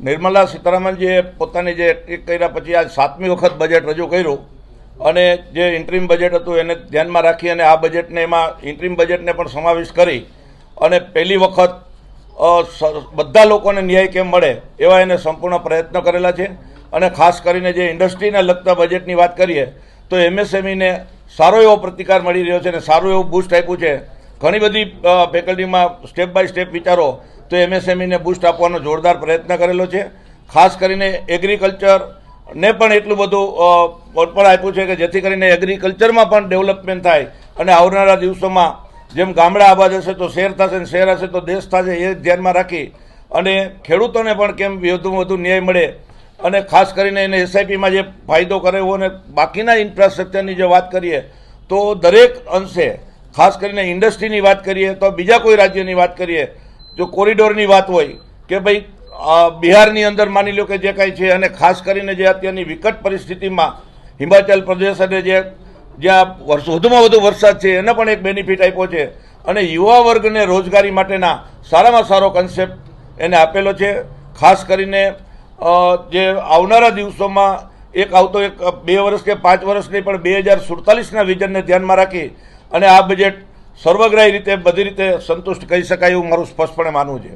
નિર્મલા સીતારામનજીએ પોતાની જે એક કર્યા પછી આજ સાતમી વખત બજેટ રજૂ કર્યું અને જે ઇન્ટ્રીમ બજેટ હતું એને ધ્યાનમાં રાખી અને આ બજેટને એમાં ઇન્ટ્રીમ બજેટને પણ સમાવેશ કરી અને પહેલી વખત બધા લોકોને ન્યાય કેમ મળે એવા એને સંપૂર્ણ પ્રયત્ન કરેલા છે અને ખાસ કરીને જે ઇન્ડસ્ટ્રીને લગતા બજેટની વાત કરીએ તો એમએસએમઈને સારો એવો પ્રતિકાર મળી રહ્યો છે અને સારું એવું બૂસ્ટ આપ્યું છે. ઘણી બધી ફેકલ્ટીમાં સ્ટેપ બાય સ્ટેપ વિચારો તો એમએસએમઈને બૂસ્ટ આપવાનો જોરદાર પ્રયત્ન કરેલો છે. ખાસ કરીને એગ્રીકલ્ચર ને પણ એટલું બધું પણ આપ્યું છે કે જેથી કરીને એગ્રીકલ્ચરમાં પણ ડેવલપમેન્ટ થાય અને આવનારા દિવસોમાં જેમ ગામડા આબાદ હશે તો શહેર થશે ને શહેર હશે તો દેશ થશે એ ધ્યાનમાં રાખી અને ખેડૂતોને પણ કેમ વધુમાં વધુ ન્યાય મળે અને ખાસ કરીને એને એસઆઈપીમાં જે ફાયદો કરે અને બાકીના ઇન્ફ્રાસ્ટ્રક્ચરની જે વાત કરીએ તો દરેક અંશે, ખાસ કરીને ઇન્ડસ્ટ્રીની વાત કરીએ તો બીજા કોઈ રાજ્યની વાત કરીએ જો કોરિડોરની વાત હોય કે ભાઈ બિહારની અંદર માની લો કે જે કાંઈ છે અને ખાસ કરીને જે અત્યારની વિકટ પરિસ્થિતિમાં હિમાચલ પ્રદેશ અને જે જ્યાં વધુમાં વધુ વરસાદ છે, એને પણ એક બેનિફિટ આપ્યો છે. અને યુવા વર્ગને રોજગારી માટેના સારામાં સારો કન્સેપ્ટ એને આપેલો છે. ખાસ કરીને જે આવનારા દિવસોમાં એક આવતો એક બે વર્ષ કે પાંચ વર્ષ નહીં પણ બે હજાર સુડતાલીસના વિઝનને ધ્યાનમાં રાખી અને આ બજેટ સર્વગ્રાહી રીતે બધી રીતે સંતુષ્ટ કહી શકાય એવું મારું સ્પષ્ટપણે માનવું છે.